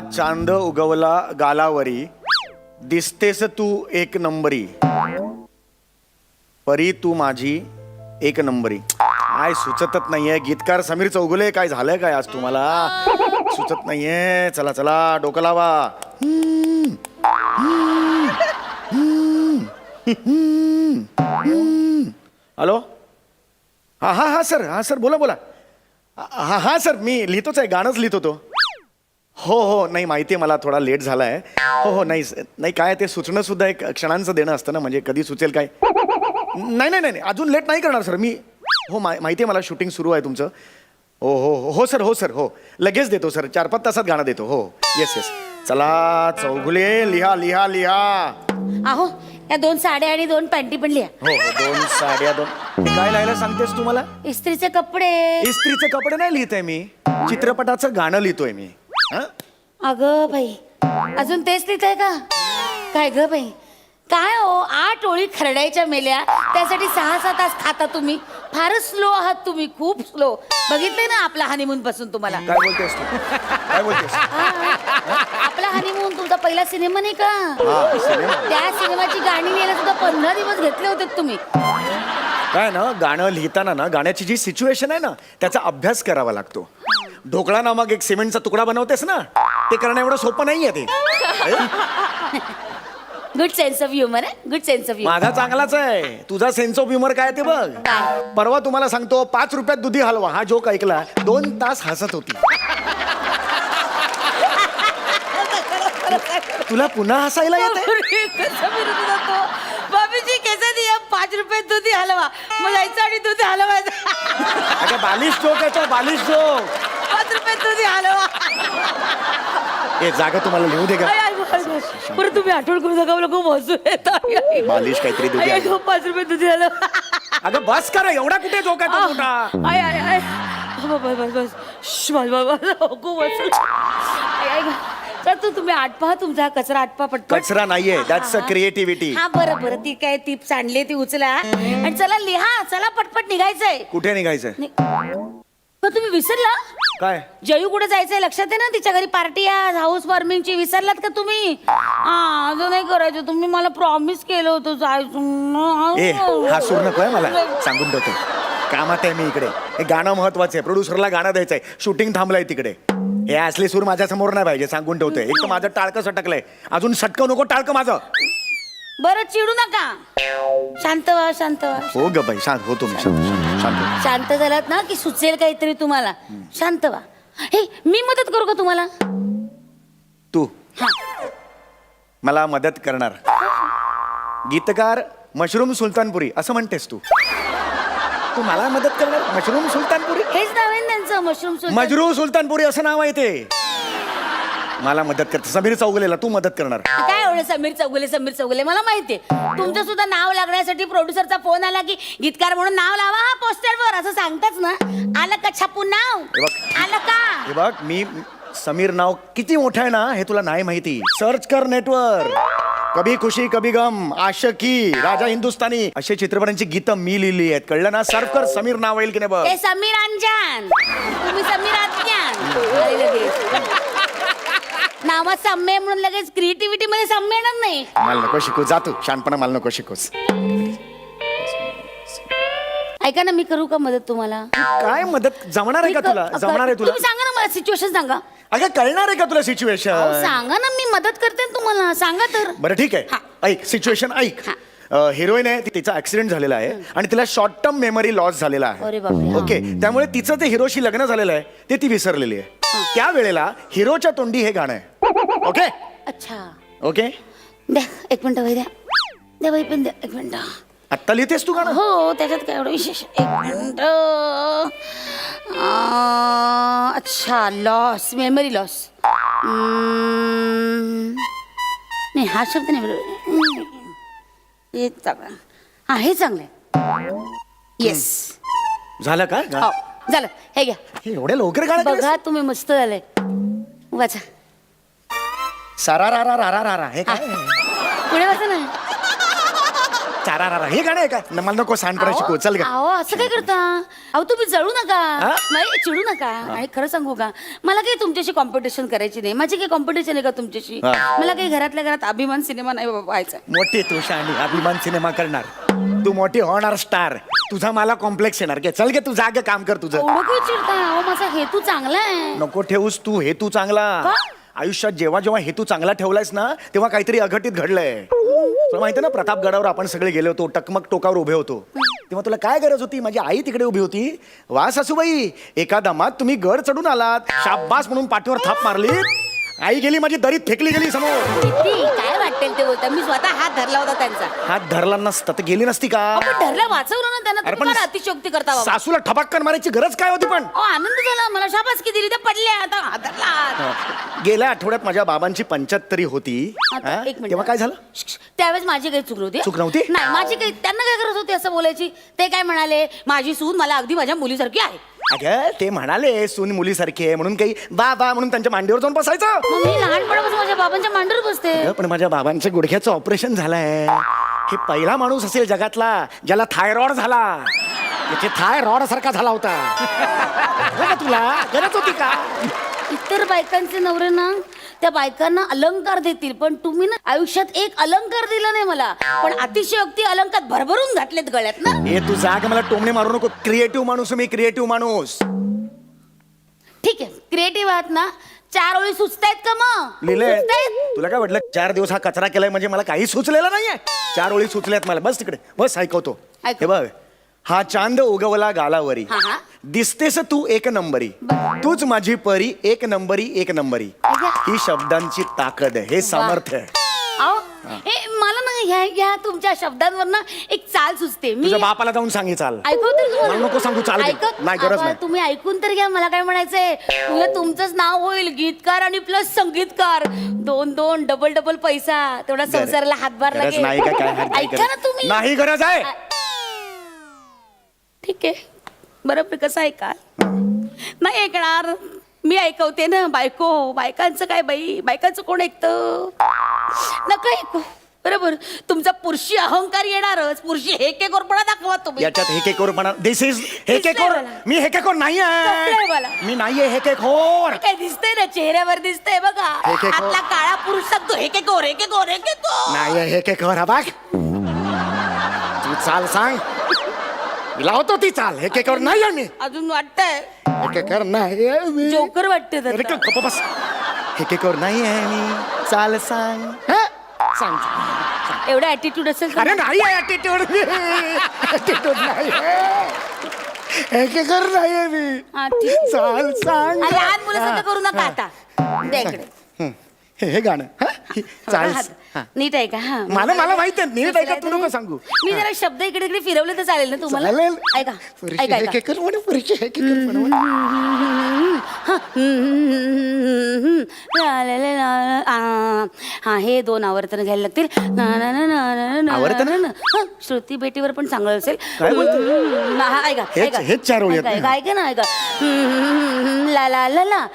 चांद उगवला गालावरी दिसतेस तू एक नंबरी परी तू माझी एक नंबरी काय सुचतच नाहीये गीतकार समीर चौगुले काय झालंय काय आज तुम्हाला सुचत नाहीये चला चला डोकं लावा हम्म. हम्म. हम्म. हम्म. हॅलो हा हा हा सर हा सर बोला बोला हा हा सर मी लिहितोच आहे गाणंच लिहित होतो हो हो नाही माहिती आहे मला थोडा लेट झाला आहे हो हो नाही नाही काय ते सुचणं सुद्धा एक क्षणांचं देणं असतं ना म्हणजे कधी सुचेल काय? नाही नाही नाही नाही, अजून लेट नाही करणार सर मी हो मा माहिती आहे मला शूटिंग सुरू आहे तुमचं. हो हो हो हो सर हो सर हो लगेच देतो सर चार पाच तासात गाणं देतो हो येस येस चला चौगुले लिहा लिहा लिहा. अहो या दोन साड्या आणि दोन पॅन्टी पण लिहा. हो हो दोन साड्या दोन. काय लिहायला सांगतेस तुम्हाला इस्त्रीचे कपडे. इस्त्रीचे कपडे नाही लिहित आहे मी. चित्रपटाचं गाणं लिहितोय मी. अगं बाई अजून तेच लिहित का? काय ग बाई? काय हो आठ ओळी खरडायच्या मेल्या त्यासाठी सहा सहा तास खाता तुम्ही. फारच स्लो आहात तुम्ही खूप स्लो बघितलंय ना आपला हनीमून पासून तुम्हाला? काय बोलतेस तू? काय बोलतेस आपला हनीमून तुमचा पहिला सिनेमा नाही का? हा सिनेमा त्या सिनेमाची गाणी लिहायला सुद्धा पंधरा दिवस घेतले होते तुम्ही. काय ना गाणं लिहिताना ना गाण्याची जी सिच्युएशन आहे ना त्याचा अभ्यास करावा लागतो. ढोकळा नामक एक सिमेंटचा तुकडा बनवतेस ना ते करणं एवढं सोपं नाहीये ते. गुड सेन्स ऑफ ह्युमर आहे गुड सेन्स ऑफ ह्युमर माझा चांगलाच आहे. तुझा सेन्स ऑफ ह्युमर काय ते बघ. काय? परवा तुम्हाला सांगतो पाच रुपयात दुधी हलवा. हा जोक ऐकला दोन तास हसत होती. तुला पुन्हा हसायला येते बाबीजी कैसे दिया? पाच रुपये दुधी हलवा. मग जायचं आणि दुधी हलवायचं अगं बालिश जोक आहे तो बालिश जोक पाच रुपये दुधी हलवा. ए जागा तुम्हाला लिहू दे का. बरं तुम्ही आठवण करू नका मला खूप हसू येत. आहे. बालिश काहीतरी. पाच रुपये दुधी हलवा. अगं बस करा एवढा कुठे जोक आहे तो मोठा? आय आय आय बस बस बस. बस श्श, बस बस आय, आय, तू तुम्ही आटपा तुमचा हा कचरा आटपा पटपट कचरा नाहीये दॅट्स अ क्रिएटिव्हिटी हा बरं बरं ती काय टिप्स आणली ती उचला. आणि चला लिहा चला पटपट निघायचंय. कुठे निघायचंय? मग तुम्ही विसरला? काय? जयू कुठे जायचंय? लक्षात आहे ना तिच्या घरी पार्टी आहे हाऊस वॉर्मिंगची विसरलात का तुम्ही? हा असं नाही करायचं. तुम्ही मला प्रॉमिस केलं होतं जायचं ए हा सूर नकोय मला. सांगून ठेवतो. कामात आहे मी इकडे. हे गाणं महत्वाचं आहे. प्रोड्युसरला गाणं द्यायचंय. शूटिंग थांबलंय तिकडे. हे असले सूर माझ्यासमोर नाही पाहिजे सांगून ठेवतोय. एक तर माझं टाळकं सटकलंय. अजून सटकव नको टाळकं माझं. बरं चिडू नका. शांत व्हा शांत व्हा. हो ग बाई शांत. हो तुम्ही. शांत शांत, झालात ना की सुचेल काहीतरी तुम्हाला. शांत व्हा. हे मी मदत करू का तुम्हाला? तू. मला मदत करणार. गीतकार मशरूम सुलतानपुरी असं म्हणतेस तू. तू मला मदत करणार? मशरूम सुलतानपुरी? हेच नाव आहे ना त्यांचं मशरूम मजरू सुलतानपुरी असं नाव आहे ते. मला मदत करते समीर चौगलेला तू मदत करणार. काय एवढं समीर चौगुले समीर चौगुले? मला माहितीये तुमचं सुद्धा नाव लागण्यासाठी प्रोड्युसरचा फोन आला की गीतकार म्हणून नाव लावा हा पोस्टरवर असं सांगताच ना. आलं का छापून नाव. आलं का? हे बघ मी समीर नाव किती मोठं आहे ना हे तुला नाही माहिती. सर्च कर नेटवर कभी खुशी कभी गम आशकी राजा हिंदुस्तानी असे चित्रपटांची गीतं मी लिहिली आहेत. कळलं ना? सर्च कर समीर नाव येईल की नाही बघ. ते समीर अंजान. तुम्ही समीर लगेच. नावात साम्य म्हणून लगेच क्रिएटिव्हिटी मध्ये साम्य येणार नाही. मला नको शिकू जातो शानपणा मला नको शिकूस. ऐका ना मी करू का मदत तुम्हाला? काय मदत? जमणार आहे का तुला? जमणार आहे तुला? तुम्ही सांगा ना मला सिच्युएशन सांगा. अगं कळणार आहे का तुला अहो, सिच्युएशन सांगा ना मी मदत करते ना तुम्हाला. सांगा तर. बरं ठीक हा. आहे ऐक सिच्युएशन ऐक. हा. हिरोईन आहे ती- तिचा ऍक्सिडेंट झालेला आहे आणि तिला शॉर्ट टर्म मेमरी लॉस झालेला अरे आहे बापरे, हा. ओके त्यामुळे तिचं ते हिरोशी लग्न झालेलं आहे ते ती विसरलेली आहे. त्या वेळेला हिरोच्या तोंडी हे गाणं आहे. ओके अच्छा. ओके द्या एक मिनिट वही द्या. द्या वही पण द्या एक मिनिट. आत्ता लिहितेस तू गाणं? हो त्याच्यात काय एवढं विशेष? एक मिनिट. अं, अच्छा लॉस मेमरी लॉस नाही हा शब्द नाही बरोबर. हे चांगलं. हा हे चांगलं आहे. येस झालं का? हो झालं. हे घ्या. हे एवढ्या लवकर केलंस? बघा तुम्ही मस्त झालंय. वाचा. सारा रा रा रा रा रा रा हे. काय पुढे वाचा ना. चारा रा हे गाणं आहे का? न, मला नको सांडपणा शिकू चल का अहो असं काय करता? अहो तुम्ही जळू नका. हा? नाही चिडू नका. आणि खरं सांगू का? मला काही तुमच्याशी कॉम्पिटिशन करायची नाही. माझी काही कॉम्पिटिशन आहे का तुमच्याशी? हा. मला काही घरातल्या घरात अभिमान सिनेमा नाही बाबा व्हायचा. मोठी तू शाणी अभिमान सिनेमा करणार. तू मोठी होणार स्टार. तुझा मला कॉम्प्लेक्स येणार. के चल गे तू जागे काम कर तुझं. एवढं काही चिडताय अहो माझा हेतू चांगला आहे. नको ठेवूस तू हेतू चांगला. का? आयुष्यात जेव्हा जेव्हा हेतू चांगला ठेवलायस ना तेव्हा काहीतरी अघटित घडलंय. तुला माहिती ना प्रतापगडावर आपण सगळे गेलो होतो टकमक टोकावर उभे होतो. तेव्हा तुला काय गरज होती? माझी आई तिकडे उभी होती. वा सासूबाई एका दमात तुम्ही गड चढून आलात. शाब्बास म्हणून पाठीवर थाप मारली आई गेली माझी दरीत फेकली गेली समोर. किती काय वाटेल ते बोलता मी स्वतः हात धरला होता त्यांचा. हात धरला नसता. तर गेली नसती का? आपण धरला वाचवलं ना त्यांना. अरे तुम्ही पण फार अतिशोक्ती करता बाबा. सासूला ठबाक्कन मारायची गरज काय होती पण? अहो, आनंद झाला. मला शाबासकी दिली. ते पडले आता हात धरला. गेल्या आठवड्यात माझ्या बाबांची पंच्याहत्तरी होती. आता हा? एक मिनिट. तेव्हा काय झालं? श्श, त्यावेळेस माझी काही चूक नव्हती. चूक नव्हती? नाही माझी काही त्यांना काय गरज होती असं बोलायची? ते काय म्हणाले माझी सून मला अगदी माझ्या मुलीसारखी आहे. अगं ते म्हणाले सून मुलीसारखी आहे म्हणून काही बाबा म्हणून त्यांच्या मांडीवर जाऊन बसायचं. मग मी लहानपणापासून माझ्या बाबांच्या मांडीवर बसते. अगं, पण माझ्या बाबांच्या गुडघ्याचं ऑपरेशन झालंय. हे पहिला माणूस असेल जगातला ज्याला थायरॉइड झाला. याचे थायरॉइड सारखा झाला होता. झालं का तुला? गरज होती का? इतर बायकांचे नवरे ना त्या बायकांना अलंकार देतील पण तुम्ही ना आयुष्यात एक अलंकार दिला नाही मला. पण अतिशयोक्ती अलंकार भरभरून घातलेत गळ्यात ना. हे तू जाग मला टोमणे मारू नको. क्रिएटिव्ह माणूस मी क्रिएटिव्ह माणूस. ठीक आहे क्रिएटिव्ह आहात ना. चार ओळी सुचतायत का मग? लिहिले सुचतायत? तुला काय वाटलं चार दिवस हा कचरा केलाय म्हणजे मला काही सुचलेलं नाहीये? चार ओळी सुचल्यात मला. बस तिकडे बस ऐकवतो. ऐकव. हे बघ हा चांद उगवला गालावरी. हा, हा. दिसतेस तू एक नंबरी. बरं. तूच माझी परी एक नंबरी एक नंबरी. ही शब्दांची ताकद आहे हे सामर्थ्य आहे. अहो हे मला ना ह्या ह्या तुमच्या शब्दांवर ना एक चाल सुचते. मी तुझ्या बापाला जाऊन सांगे चाल. ऐकू तर तुम्हाला. मला नको सांगू, चाल. ऐकत नाही, गरज आबा, नाही. तुम्ही ऐकून तर घ्या मला काय म्हणायचंय? तुला तुमचंच नाव होईल गीतकार आणि प्लस संगीतकार. दोन दोन डबल डबल पैसा. तेवढा संसाराला हातभार गरज लागेल. नाही काय? ऐका ना गरज. तुम्ही. नाही गरज आहे. ठीक आहे. बरं कसं ऐका नाही ऐकणार. मी ऐकवते ना बायको. बायकांचं काय बाई? बायकांचं कोण ऐकतं? नका ऐकू. बरोबर. तुमचा पुरुषी अहंकार येणारच. पुरुषी हे के कोरपणा दाखवा तुम्ही. याच्यात हेकेकोर म्हणा दिस इज हेकेकोर. मला. मी हेकेकोर नाही कळलंय मला. आहे मी नाहीये हेकेखोर काय दिसतंय ना? चेहऱ्यावर दिसतंय बघा. हे आतला काळा पुरुष सांगतो हे के कोर हे के कोर हे के कोर नाहीये हेकेखोर हा बघ. तू चाल सांग. लावतो ती चाल. हेकेखोर नाही आहे मी अजून वाटतंय. हेकेखोर नाही आहे मी जोकर वाटते अरे गप्प बस. हेकेखोर नाही आहे मी चाल सांग. हा? सांग. सांग. एवढा ऍटिट्यूड असेल तर. अरे नाही आहे ऍटिट्यूड ऍटिट्यूड नाही हेकेखोर नाही आहे मी हा, ठीक. चाल सांग. आ, लहान मुलासारखं करू नका. आता. द्या इकडे. हं. हे हे गाणं? हे? चाल हात. हा. नीट आहे का हा मला मला माहीत आहे नीट ऐका तू नको सांगू मी जरा शब्द इकडे इकडे फिरवले तर चालेल ना तुम्हाला चालेल ऐका पुरुषी ऐका हे ऐका केकर म्हणे पुरुषी हे म्हणे ला, ला, ला, ला, ला, आ. हा हे दोन आवर्तन घ्यायला लागतील ना, ना, ना, ना, ना, ना, आवर्तन? ना, ना. हा, श्रुती बेटीवर पण चांगलं असेल काय हा, ऐका हेच- ऐका. हेच चार ओळी आहेत ऐका, ना. ऐका ऐका ना ऐका हम्म, ला ला ला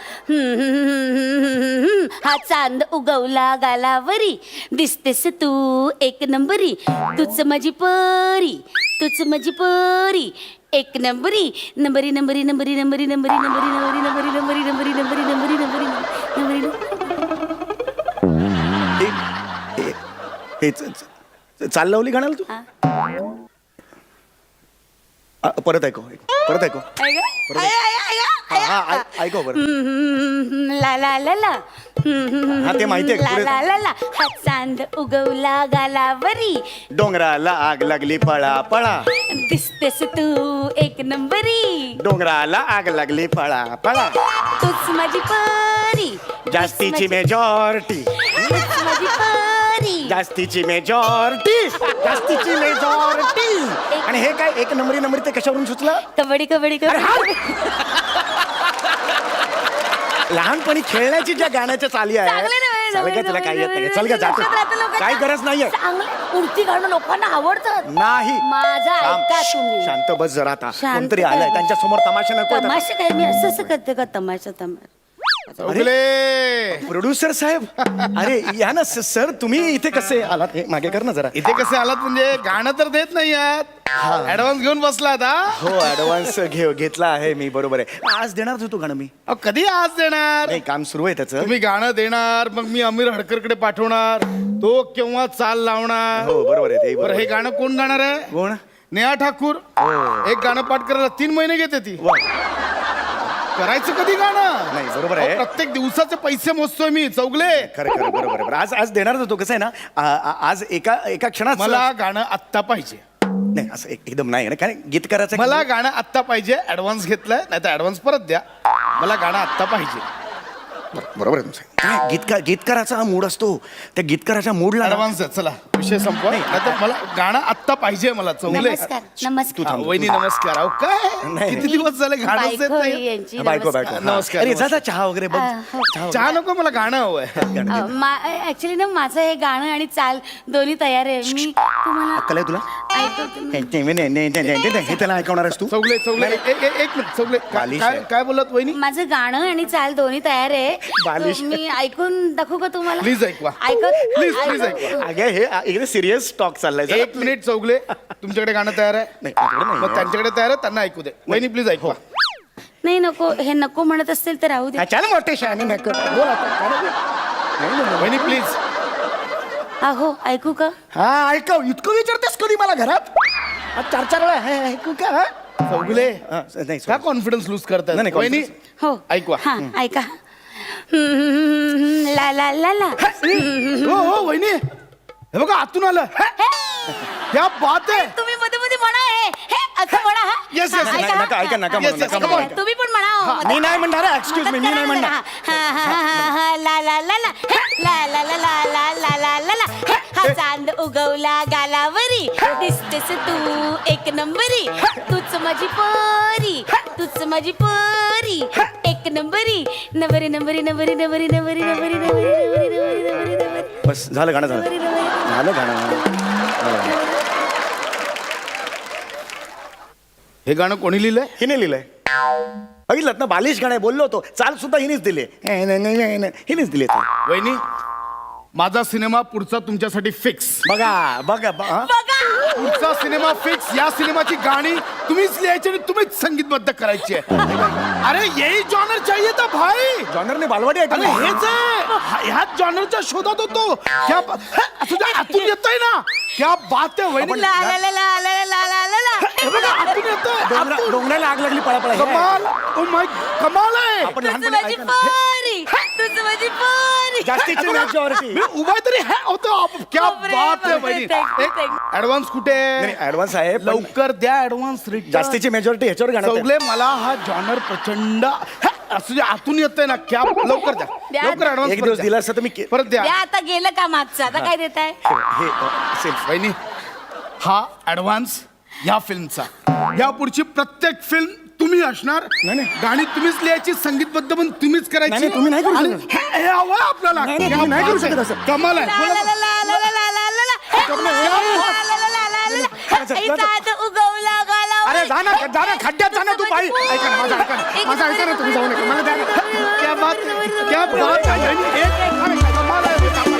हा चांद उगवला गालावरी दिसतेस तू एक नंबरी तूच माझी परी तूच माझी परी एक नंबरी नंबरी नंबरी नंबरी नंबरी नंबरी नंबरी नंबरी नंबरी नंबरी नंबरी नंबरी नंबरी नंबरी नंबरी हे- हे- हे च- च- चाल लावली गाण्याला तू हा. आ, परत ऐको ऐको. परत ऐको ऐका ऐका, ऐका, हा हा ऐका. हम्म, ला ला ला ला. हा, ते माहितीये, ला पुढे- ला ला ला. हा चांद उगवला गालावरी. डोंगराला आग लागली पळा पळा दिसतेस तू एक नंबरी. डोंगराला आग लागली पळा पळा तूच माझी परी. जास्तीची मेजॉरिटी तूच माझी परी. जास्तीची मेजॉरिटी जास्तीची मेजॉरिटी आणि हे काय एक नंबरी नंबरी ते कशावरून सुचलं? कबड्डी कबड्डी कबड्डी. लहानपणी खेळण्याची ज्या गाण्याच्या चाली आहे चांगले नव्हे, चालेल का नव्हे, तुला काही येत नाही. नव्हे, चल का जातो. काही गरज नाहीये. चांगले लोकांना आवडतात नाही. माझा थांब. ऐका तुम्ही. शांत बस जरा आता. शांत कोणतरी काय? आलंय? त्यांच्यासमोर तमाशा नको तमाशा काय? मी असं असं करते का तमाशा तमाशा? चौगले प्रोड्युसर साहेब अरे या ना स- सर तुम्ही इथे कसे आलात? हे मागे कर ना जरा. इथे कसे आलात म्हणजे गाणं तर देत नाही आहात. ऍडव्हान्स घेऊन बसलात हा? हो ऍडव्हान्स घे घेतला आहे मी बरोबर आहे. आज देणारच होतो गाणं मी. कधी आज देणार? नाही काम सुरू आहे त्याचं. तुम्ही गाणं देणार मग मी अमीर हडकरकडे पाठवणार. तो केव्हा चाल लावणार? हो बरोबर आहे ते बरं हे बरोबर. गाणं कोण गाणार आहे? कोण? नेहा ठाकूर. एक गाणं पाठ करायला तीन महिने घेते ती. वा. करायचं कधी गाणं? नाही, बरोबर आहे. अहो, प्रत्येक दिवसाचे पैसे मोजतोय मी चौगले. खरं खरं बरोबर आज आज देणारच होतो कसं आहे ना आ- आ- आज एका एका क्षणात मला गाणं आत्ता पाहिजे. नाही असं एक- एकदम नाही ना कारण गीत करायचं मला गाणं आत्ता पाहिजे ऍडव्हान्स घेतलाय नाही तर ऍडव्हान्स परत द्या. मला गाणं आत्ता पाहिजे. बरोबर आहे तुमचं. काय गीतकार गीतकाराचा हा मूड असतो. त्या गीतकाराच्या मूडला ना- ऍडव्हान्स चला. विषय संपवा. नाही तर मला गाणं आत्ता पाहिजे मला चौगले नमस्कार नमस्कार. वहिनी नमस्कार. अहो काय? नाही. किती दिवस झाले गाणं बायको नाही यांची बायको नमस्कार. बायको. हा. नमस्कार, अरे जा नमस्कार. जा चहा वगैरे बघ. हो. चहा वगैरे. चहा नको मला गाणं हवंय. ऍक्च्युली ना माझं हे गाणं आणि चाल दोन्ही तयार आहे. मी तुम्हाला अक्कल आहे तुला? ऐकवते. नाही, नाही, नाही, नाही, नाही, नाही, नाही, हे त्याला ऐकवणार आहेस तू? चौगले चौगले एक मिनिट चौगले. काय- बालिश काय आहे. काय बोलत वहिनी? माझं गाणं आणि चाल दोन्ही तयार आहे. बालिश. मी ऐकून दाखवू का तुम्हाला Please ऐकवा. ऐकत please ऐकत- ऐकवा. अगे हे एकदम सिरियस टॉक चाललाय जरा. एक मिनिट चौगले तुमच्याकडे गाणं तयार आहे नाही, माझ्याकडे नाही मग. त्यांच्याकडे तयार आहे त्यांना ऐकू दे वहिनी प्लीज ऐकवा नाही नको हे नको म्हणत असतील तर राहू दे हा, चल मोठे शहाणे नको. बोल आता, काय नाही. वहिनी प्लीज अहो ऐकू का हा ऐकव इतकं विचारतेस कधी मला घरात हा, चार चार वेळा हे, ऐकू का हा? चौगले हा, नाही का कॉन्फिडन्स लूज करताय नाही, नाही, वहिनी confidence. हो ऐकवा. हा ऐका ला ला ला ला हो हो वहिनी हे बघा आतून आलं क्या बात आहे तुम्ही मध्ये मध्ये म्हणा हे हे असं म्हणा हा. Yes, yes, हा, हा. नका, ऐका, नका Yes, म्हणू, yes, नका come म्हणू. on. तुम्ही पण म्हणा हो, मध्ये- मी नाही म्हणणार एक्सक्यूज मी मी नाही म्हणणार हा, हा, हा, हा, हा, ला ला ला ला हे, ला ला ला ला ला ला ला ला ला हे, हा चांद उगवला गालावरी दिसतेस तू एक नंबरी तूच माझी परी तूच माझी परी एक नंबरी नवरी नंबरी नवरी नवरी नवरी नवरी नवरी नवरी नवरी नवरी नवरी बस झालं गाणं झालं झालं गाणं हे गाणं कोणी लिहिलंय हिने लिहिलंय बघितलं ना बालिश गाणं आहे, बोललो होतो चाल सुद्धा हिनेच दिले हे, नाही, नाही, नाही, नाही, हिनेच दिले. वहिनी माझा सिनेमा पुढचा तुमच्यासाठी फिक्स बघा बघा ब- हा? बघा पुढचा सिनेमा फिक्स या सिनेमाची गाणी तुम्हीच लिहायची आणि तुम्हीच संगीतबद्ध करायची. आहे. अरे यही जॉनर चाहिए था भाई. जॉनरने बालवाडी अरे ऐकलं हेच आहे. हा- ह्याच जॉनरच्या शोधात होतो. क्या बा- हे, तुझ्या आतून येतोय ना. क्या बात आहे वहिनी. ला ला ला ला ला ला ला ला ला. हे बघा आतून येतोय डोंगरा- आतून. डोंगराला आग लागली पळा पळा. कमाल. ओ माय कमाल आहे. आपण लहानपणी ऐकलं ना. तुझं माझी परी. जास्तीची मॅच्युरिटी मी उभा तरी हे होतो आप- क्या बापरे, बात आहे बापरे, वहिनी thank you, thank you. Advance कुठे? नाही ऍडव्हान्स आहे पण लवकर द्या ऍडव्हान्स रिटर्न जास्तीची मेजॉरिटी ह्याच्यावर गाणं चौगले मला हा जॉनर प्रचंड हे, असं जे आतून येतंय ना क्या लवकर द्या. द्या. लवकर ऍडव्हान्स एक दिवस दिला असता तर मी के- परत द्या. या आता गेलं का मागचं? आता काय देत आहे हे वहिनी हा ऍडव्हान्स या फिल्मचा या पुढची प्रत्येक फिल्म तुम्ही असणार नाही. गाणी तुम्हीच लिहायची संगीतबद्ध पण तुम्हीच करायची तुम्ही नाही करू हे- हवं आपल्याला नाही, करू शकत असं. कमाल अरे खड्ड्यात जा तू पायी ऐका माझा ऐका माझा ऐका ना तुम्ही जाऊ नका मला द्या क्या बात क्या बात आहे. एक-